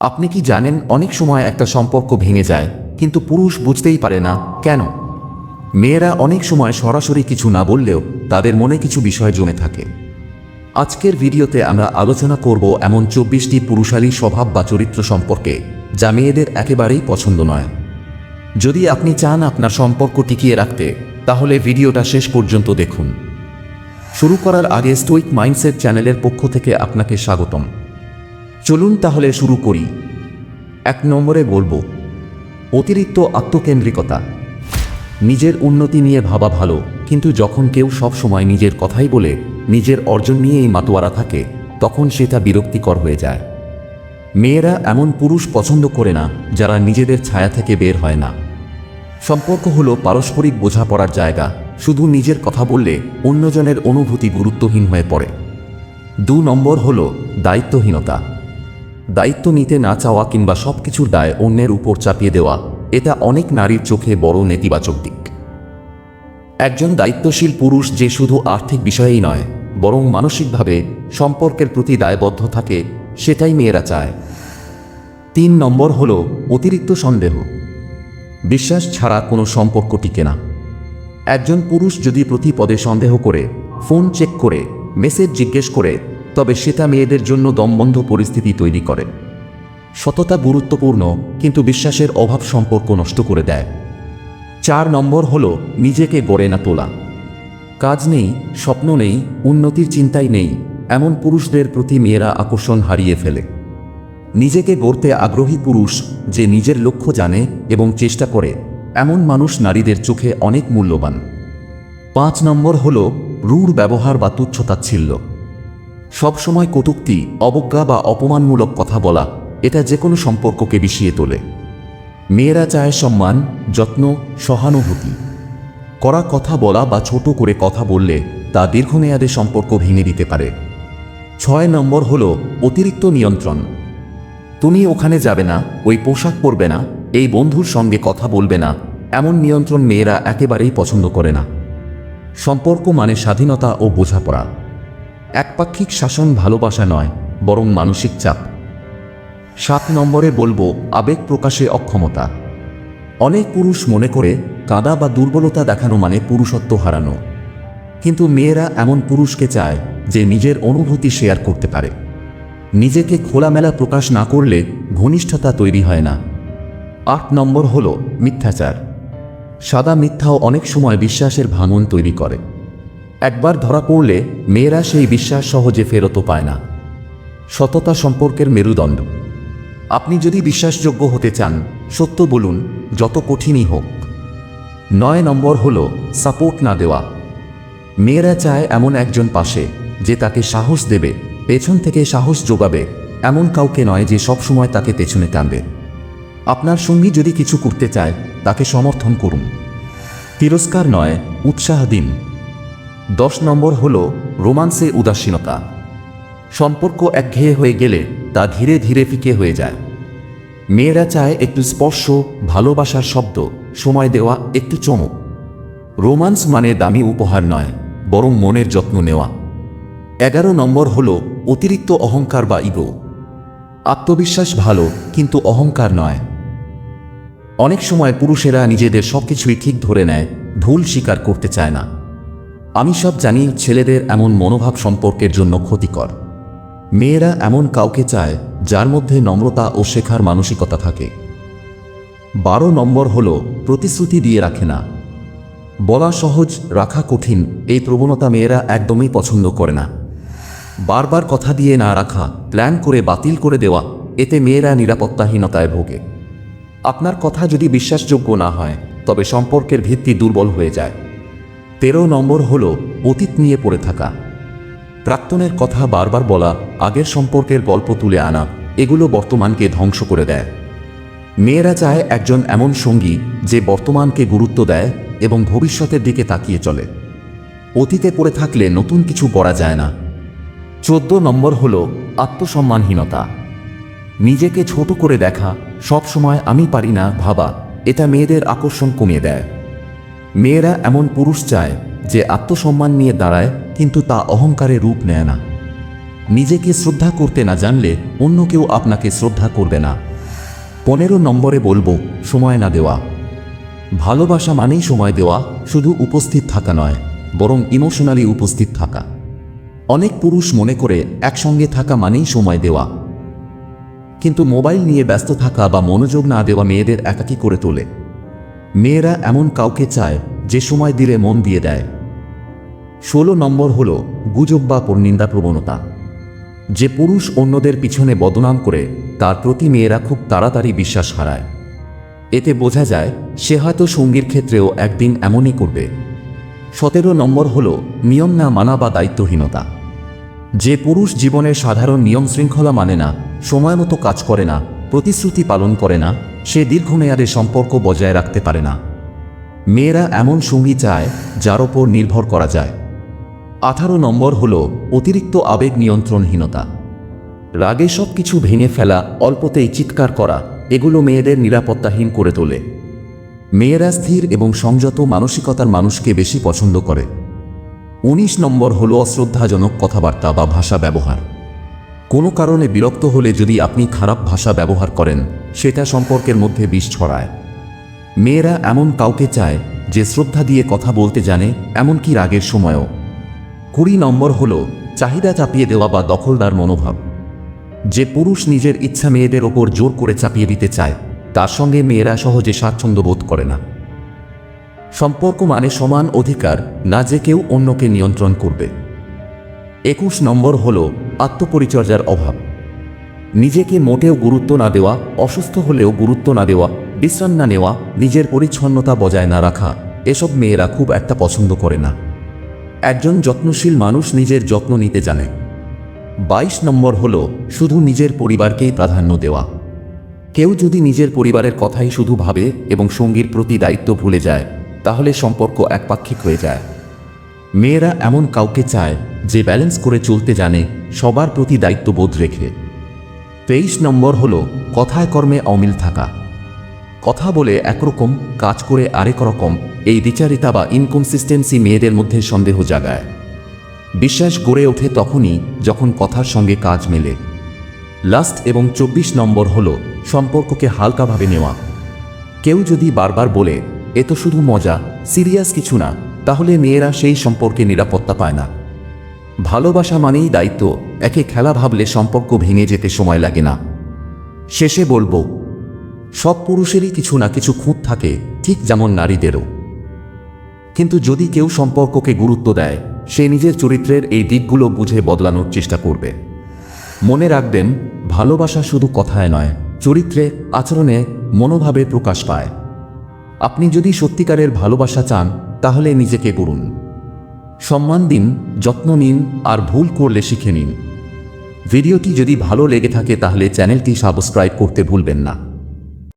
আপনি কি জানেন, অনেক সময় একটা সম্পর্ক ভেঙে যায়, কিন্তু পুরুষ বুঝতেই পারে না কেন? মেয়েরা অনেক সময় সরাসরি কিছু না বললেও তাদের মনে কিছু বিষয় জমে থাকে। আজকের ভিডিওতে আমরা আলোচনা করব এমন চব্বিশটি পুরুষালী স্বভাব বা চরিত্র সম্পর্কে, যা মেয়েদের একেবারেই পছন্দ নয়। যদি আপনি চান আপনার সম্পর্ক টিকিয়ে রাখতে, তাহলে ভিডিওটা শেষ পর্যন্ত দেখুন। শুরু করার আগে স্টোইক মাইন্ডসেট চ্যানেলের পক্ষ থেকে আপনাকে স্বাগতম। চলুন তাহলে শুরু করি। এক নম্বরে বলব, অতিরিক্ত আত্মকেন্দ্রিকতা। নিজের উন্নতি নিয়ে ভাবা ভালো, কিন্তু যখন কেউ সব সময় নিজের কথাই বলে, নিজের অর্জন নিয়েই মাতোয়ারা থাকে, তখন সেটা বিরক্তিকর হয়ে যায়। মেয়েরা এমন পুরুষ পছন্দ করে না, যারা নিজেদের ছায়া থেকে বের হয় না। সম্পর্ক হলো পারস্পরিক বোঝাপড়ার জায়গা, শুধু নিজের কথা বললে অন্যজনের অনুভূতি গুরুত্বহীন হয়ে পড়ে। দু নম্বর হল দায়িত্বহীনতা। দায়িত্ব নিতে না চাওয়া কিংবা সব কিছুর দায় অন্যের উপর চাপিয়ে দেওয়া, এটা অনেক নারীর চোখে বড় নেতিবাচক দিক। একজন দায়িত্বশীল পুরুষ যে শুধু আর্থিক বিষয়েই নয়, বরং মানসিকভাবে সম্পর্কের প্রতি দায়বদ্ধ থাকে, সেটাই মেয়েরা চায়। তিন নম্বর হল অতিরিক্ত সন্দেহ। বিশ্বাস ছাড়া কোনো সম্পর্ক টিকে না। একজন পুরুষ যদি প্রতি পদে সন্দেহ করে, ফোন চেক করে, মেসেজ জিজ্ঞেস করে তবে সেটা মেয়েদের জন্য দমবন্ধ পরিস্থিতি তৈরি করে। সততা গুরুত্বপূর্ণ, কিন্তু বিশ্বাসের অভাব সম্পর্ক নষ্ট করে দেয়। চার নম্বর হল নিজেকে গড়ে না তোলা। কাজ নেই, স্বপ্ন নেই, উন্নতির চিন্তাই নেই, এমন পুরুষদের প্রতি মেয়েরা আকর্ষণ হারিয়ে ফেলে। নিজেকে গড়তে আগ্রহী পুরুষ যে নিজের লক্ষ্য জানে এবং চেষ্টা করে, এমন মানুষ নারীদের চোখে অনেক মূল্যবান। পাঁচ নম্বর হল রূঢ় ব্যবহার বা তুচ্ছতাচ্ছিল্য। সবসময় কটুক্তি, অবজ্ঞা বা অপমানমূলক কথা বলা, এটা যে কোনো সম্পর্ককে বিষিয়ে তোলে। মেয়েরা চায় সম্মান, যত্ন, সহানুভূতি। করা কথা বলা বা ছোট করে কথা বললে তা দীর্ঘমেয়াদে সম্পর্ক ভেঙে দিতে পারে। ছয় নম্বর হল অতিরিক্ত নিয়ন্ত্রণ। তুমি ওখানে যাবে না, ওই পোশাক পরবে না, এই বন্ধুর সঙ্গে কথা বলবে না, এমন নিয়ন্ত্রণ মেয়েরা একেবারেই পছন্দ করে না। সম্পর্ক মানে স্বাধীনতা ও বোঝাপড়া। একপাক্ষিক শাসন ভালোবাসা নয়, বরং মানসিক চাপ। সাত নম্বরে বলব, আবেগ প্রকাশে অক্ষমতা। অনেক পুরুষ মনে করে, কাদা বা দুর্বলতা দেখানো মানে পুরুষত্ব হারানো। কিন্তু মেয়েরা এমন পুরুষকে চায়, যে নিজের অনুভূতি শেয়ার করতে পারে। নিজেকে খোলামেলা প্রকাশ না করলে ঘনিষ্ঠতা তৈরি হয় না। আট নম্বর হল মিথ্যাচার। সাদা মিথ্যাও অনেক সময় বিশ্বাসের ভাঙন তৈরি করে। একবার ধরা পড়লে মেয়েরা সেই বিশ্বাস সহজে ফেরতও পায় না। সততা সম্পর্কের মেরুদণ্ড। আপনি যদি বিশ্বাসযোগ্য হতে চান, সত্য বলুন, যত কঠিনই হোক। নয় নম্বর হল সাপোর্ট না দেওয়া। মেয়েরা চায় এমন একজন পাশে, যে তাকে সাহস দেবে, পেছন থেকে সাহস যোগাবে, এমন কাউকে নয় যে সবসময় তাকে পেছনে টানবে। আপনার সঙ্গী যদি কিছু করতে চায়, তাকে সমর্থন করুন। তিরস্কার নয়, উৎসাহ দিন। দশ নম্বর হল রোমান্সে উদাসীনতা। সম্পর্ক একঘেয়ে হয়ে গেলে তা ধীরে ধীরে ফিকে হয়ে যায়। মেয়েরা চায় একটু স্পর্শ, ভালোবাসার শব্দ, সময় দেওয়া, একটু চমক। রোমান্স মানে দামি উপহার নয়, বরং মনের যত্ন নেওয়া। এগারো নম্বর হল অতিরিক্ত অহংকার বা ইগো। আত্মবিশ্বাস ভালো, কিন্তু অহংকার নয়। অনেক সময় পুরুষেরা নিজেদের সবকিছুই ঠিক ধরে নেয়, ভুল স্বীকার করতে চায় না। আমি সব জানি ছেলেদের এমন মনোভাব সম্পর্কের জন্য ক্ষতিকর। মেয়েরা এমন কাউকে চায় যার মধ্যে নম্রতা ও শেখার মানসিকতা থাকে। বারো নম্বর হল, প্রতিশ্রুতি দিয়ে রাখে না। বলা সহজ, রাখা কঠিন, এই প্রবণতা মেয়েরা একদমই পছন্দ করে না। বারবার কথা দিয়ে না রাখা, প্ল্যান করে বাতিল করে দেওয়া, এতে মেয়েরা নিরাপত্তাহীনতায় ভোগে। আপনার কথা যদি বিশ্বাসযোগ্য না হয়, তবে সম্পর্কের ভিত্তি দুর্বল হয়ে যায়। তেরো নম্বর হল অতীত নিয়ে পড়ে থাকা। প্রাক্তনের কথা বারবার বলা, আগের সম্পর্কের গল্প তুলে আনা, এগুলো বর্তমানকে ধ্বংস করে দেয়। মেয়েরা চায় একজন এমন সঙ্গী যে বর্তমানকে গুরুত্ব দেয় এবং ভবিষ্যতের দিকে তাকিয়ে চলে। অতীতে পড়ে থাকলে নতুন কিছু করা যায় না। চোদ্দ নম্বর হল আত্মসম্মানহীনতা। নিজেকে ছোট করে দেখা সব সময় আমি পারি না ভাবা, এটা মেয়েদের আকর্ষণ কমিয়ে দেয়। মেয়েরা এমন পুরুষ চায় যে আত্মসম্মান নিয়ে দাঁড়ায়, কিন্তু তা অহংকারে রূপ নেয় না। নিজেকে শ্রদ্ধা করতে না জানলে অন্য কেউ আপনাকে শ্রদ্ধা করবে না। পনেরো নম্বরে বলব, সময় না দেওয়া। ভালোবাসা মানেই সময় দেওয়া, শুধু উপস্থিত থাকা নয়, বরং ইমোশনালি উপস্থিত থাকা। অনেক পুরুষ মনে করে একসঙ্গে থাকা মানেই সময় দেওয়া। কিন্তু মোবাইল নিয়ে ব্যস্ত থাকা বা মনোযোগ না দেওয়া মেয়েদের একাকী করে তোলে। মেয়েরা এমন কাউকে চায় যে সময় দিলে মন দিয়ে দেয়। ষোলো নম্বর হল গুজব বা পরনিন্দা প্রবণতা। যে পুরুষ অন্যদের পিছনে বদনাম করে, তার প্রতি মেয়েরা খুব তাড়াতাড়ি বিশ্বাস হারায়। এতে বোঝা যায়, সে হয়তো সঙ্গীর ক্ষেত্রেও একদিন এমনই করবে। সতেরো নম্বর হল নিয়ম না মানা বা দায়িত্বহীনতা। যে পুরুষ জীবনের সাধারণ নিয়ম শৃঙ্খলা মানে না, সময় মতো কাজ করে না, প্রতিশ্রুতি পালন করে না সে দীর্ঘমেয়াদে সম্পর্ক বজায় রাখতে পারে না। মেয়েরা এমন সঙ্গী চায়, যার ওপর নির্ভর করা যায়। আঠারো নম্বর হল অতিরিক্ত আবেগ নিয়ন্ত্রণহীনতা। রাগে সব কিছু ভেঙে ফেলা, অল্পতেই চিৎকার করা, এগুলো মেয়েদের নিরাপত্তাহীন করে তোলে। মেয়েরা স্থির এবং সংযত মানসিকতার মানুষকে বেশি পছন্দ করে। উনিশ নম্বর হল অশ্রদ্ধাজনক কথাবার্তা বা ভাষা ব্যবহার। কোনো কারণে বিরক্ত হলে যদি আপনি খারাপ ভাষা ব্যবহার করেন, সেটা সম্পর্কের মধ্যে বিষ ছড়ায়। মেয়েরা এমন কাউকে চায় যে শ্রদ্ধা দিয়ে কথা বলতে জানে, এমনকি রাগের সময়ও। কুড়ি নম্বর হল চাহিদা চাপিয়ে দেওয়া বা দখলদার মনোভাব। যে পুরুষ নিজের ইচ্ছা মেয়েদের ওপর জোর করে চাপিয়ে দিতে চায়, তার সঙ্গে মেয়েরা সহজে স্বাচ্ছন্দ্য বোধ করে না। সম্পর্ক মানে সমান অধিকার, না যে কেউ অন্যকে নিয়ন্ত্রণ করবে। একুশ নম্বর হল আত্মপরিচর্যার অভাব। নিজেকে মোটেও গুরুত্ব না দেওয়া, অসুস্থ হলেও গুরুত্ব না দেওয়া, বিশ্রাম না নেওয়া, নিজের পরিচ্ছন্নতা বজায় না রাখা, এসব মেয়েরা খুব একটা পছন্দ করে না। একজন যত্নশীল মানুষ নিজের যত্ন নিতে জানে। বাইশ নম্বর হল শুধু নিজের পরিবারকেই প্রাধান্য দেওয়া। কেউ যদি নিজের পরিবারের কথাই শুধু ভাবে এবং সঙ্গীর প্রতি দায়িত্ব ভুলে যায়, তাহলে সম্পর্ক একপাক্ষিক হয়ে যায়। মেয়েরা এমন কাউকে চায় যে ব্যালেন্স করে চলতে জানে, সবার প্রতি দায়িত্ববোধ রেখে। তেইশ নম্বর হল, কথায় কর্মে অমিল থাকা। কথা বলে একরকম, কাজ করে আরেক রকম, এই দ্বিচারিতা বা ইনকনসিস্টেন্সি মেয়েদের মধ্যে সন্দেহ জাগায়। বিশ্বাস গড়ে ওঠে তখনই যখন কথার সঙ্গে কাজ মেলে। লাস্ট এবং চব্বিশ নম্বর হল, সম্পর্ককে হালকাভাবে নেওয়া। কেউ যদি বারবার বলে, এ তো শুধু মজা, সিরিয়াস কিছু না, তাহলে মেয়েরা সেই সম্পর্কে নিরাপত্তা পায় না। ভালোবাসা মানেই দায়িত্ব। একে খেলা ভাবলে সম্পর্ক ভেঙে যেতে সময় লাগে না। শেষে বলব, সব পুরুষেরই কিছু না কিছু খুঁত থাকে, ঠিক যেমন নারীদেরও। কিন্তু যদি কেউ সম্পর্ককে গুরুত্ব দেয়, সে নিজের চরিত্রের এই দিকগুলো বুঝে বদলানোর চেষ্টা করবে। মনে রাখবেন, ভালোবাসা শুধু কথায় নয়, চরিত্রে, আচরণে, মনোভাবে প্রকাশ পায়। আপনি যদি সত্যিকারের ভালোবাসা চান, তাহলে নিজেকে করুন। সম্মান দিন, যত্ন নিন আর ভুল করলে শিখে নিন। ভিডিওটি যদি ভালো লেগে থাকে তাহলে চ্যানেলটি সাবস্ক্রাইব করতে ভুলবেন না।